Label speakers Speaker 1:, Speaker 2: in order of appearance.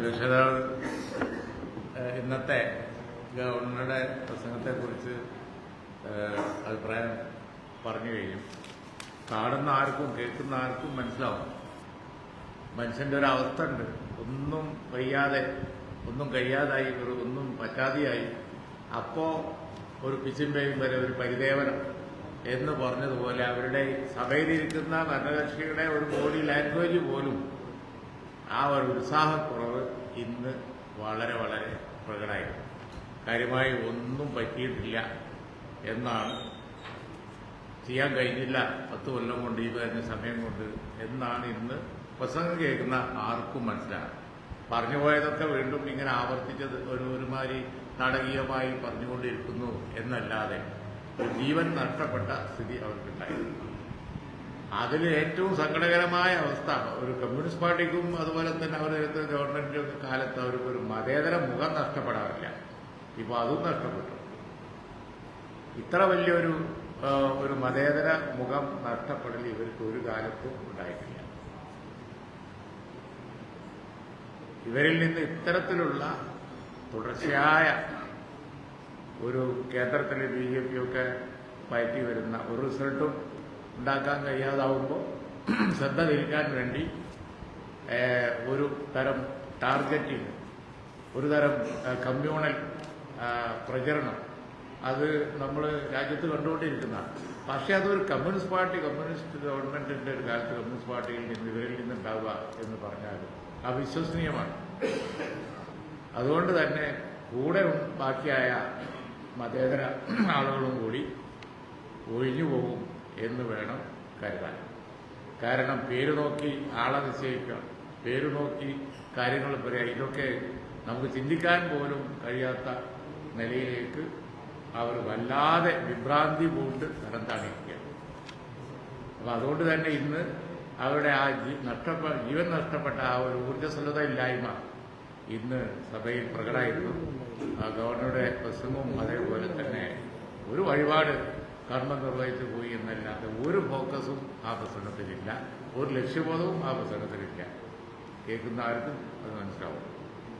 Speaker 1: പ്രതിപക്ഷ ഇന്നത്തെ ഗവർണറുടെ പ്രസംഗത്തെക്കുറിച്ച് കുറിച്ച് അഭിപ്രായം പറഞ്ഞു കഴിഞ്ഞു. കാണുന്ന ആർക്കും കേൾക്കുന്ന ആർക്കും മനസ്സിലാവും. മനുഷ്യന്റെ ഒരു അവസ്ഥ ഉണ്ട്. ഒന്നും വയ്യാതെ ഒന്നും കഴിയാതായി ഒരു ഒന്നും പറ്റാതെയായി. അപ്പോ ഒരു പിച്ചിമ്പയും വരെ ഒരു പരിദേവനം എന്ന് പറഞ്ഞതുപോലെ അവരുടെ സഭയിലിരിക്കുന്ന ഭരണകക്ഷിയുടെ ഒരു ബോഡി ലാംഗ്വേജ് പോലും ആ ഒരു ഉത്സാഹക്കുറവ് ഇന്ന് വളരെ വളരെ പ്രകടമായിരുന്നു. കാര്യമായി ഒന്നും പറ്റിയിട്ടില്ല എന്നാണ് ചെയ്യാൻ കഴിഞ്ഞില്ല. പത്ത് കൊല്ലം കൊണ്ട് ഈ വരുന്ന സമയം കൊണ്ട് എന്നാണ് ഇന്ന് പ്രസംഗം കേൾക്കുന്ന ആർക്കും മനസ്സിലാകും പറഞ്ഞു പോയതൊക്കെ വീണ്ടും ഇങ്ങനെ ആവർത്തിച്ചത് ഒരു ഒരുമാതിരി നാടകീയമായി പറഞ്ഞുകൊണ്ടിരിക്കുന്നു എന്നല്ലാതെ ജീവൻ നഷ്ടപ്പെട്ട സ്ഥിതി അവർക്കുണ്ടായിരുന്നു. അതിൽ ഏറ്റവും സങ്കടകരമായ അവസ്ഥ ഒരു കമ്മ്യൂണിസ്റ്റ് പാർട്ടിക്കും അതുപോലെ തന്നെ അവരുടെ ഗവൺമെന്റിന്റെ കാലത്ത് അവർക്ക് ഒരു മതേതര മുഖം നഷ്ടപ്പെടാറില്ല. ഇപ്പൊ അതും നഷ്ടപ്പെട്ടു. ഇത്ര വലിയൊരു ഒരു മതേതര മുഖം നഷ്ടപ്പെടൽ ഇവർക്ക് ഒരു കാലത്തും ഉണ്ടായിട്ടില്ല. ഇവരിൽ നിന്ന് ഇത്തരത്തിലുള്ള തുടർച്ചയായ ഒരു കേന്ദ്രത്തിലെ ബി ജെ പി ഒക്കെ പയറ്റി വരുന്ന ഒരു റിസൾട്ടും ഉണ്ടാക്കാൻ കഴിയാതാവുമ്പോൾ ശ്രദ്ധ തിരിക്കാൻ വേണ്ടി ഒരു തരം ടാർഗറ്റിംഗ് ഒരു തരം കമ്മ്യൂണൽ പ്രചരണം. അത് നമ്മൾ രാജ്യത്ത് കണ്ടുകൊണ്ടിരിക്കുന്നതാണ്. പക്ഷേ അതൊരു കമ്മ്യൂണിസ്റ്റ് പാർട്ടി കമ്മ്യൂണിസ്റ്റ് ഗവൺമെന്റിന്റെ ഒരു കാലത്ത് കമ്മ്യൂണിസ്റ്റ് പാർട്ടിയിൽ നിന്ന് ഇവരിൽ നിന്നുണ്ടാവുക എന്ന് പറഞ്ഞാൽ അവിശ്വസനീയമാണ്. അതുകൊണ്ട് തന്നെ കൂടെ ബാക്കിയായ മതേതര ആളുകളും കൂടി ഒഴിഞ്ഞു പോകും. എന്ന് വേണം കരുതാൻ. കാരണം പേര് നോക്കി ആളെ നിശ്ചയിക്കുക പേര് നോക്കി കാര്യങ്ങൾ പറയാം ഇതൊക്കെ നമുക്ക് ചിന്തിക്കാൻ പോലും കഴിയാത്ത നിലയിലേക്ക് അവർ വല്ലാതെ വിഭ്രാന്തി പൂണ്ട് തരം താണിരിക്കുകയാണ് അപ്പൊ അതുകൊണ്ട് തന്നെ ഇന്ന് അവരുടെ ആ നഷ്ടപ്പെട്ട നഷ്ടപ്പെ ജീവൻ നഷ്ടപ്പെട്ട ആ ഒരു ഊർജസ്വലത ഇല്ലായ്മ ഇന്ന് സഭയിൽ പ്രകടമായിരുന്നു. ആ ഗവർണറുടെ പ്രസംഗവും അതേപോലെ തന്നെ ഒരു വഴിപാട് കർമ്മം നിർവഹിച്ചു പോയി എന്നല്ലാതെ ഒരു ഫോക്കസും ആ പ്രസംഗത്തിലില്ല ഒരു ലക്ഷ്യബോധവും ആ പ്രസംഗത്തിലില്ല കേൾക്കുന്ന ആർക്കും അത് മനസ്സിലാവും.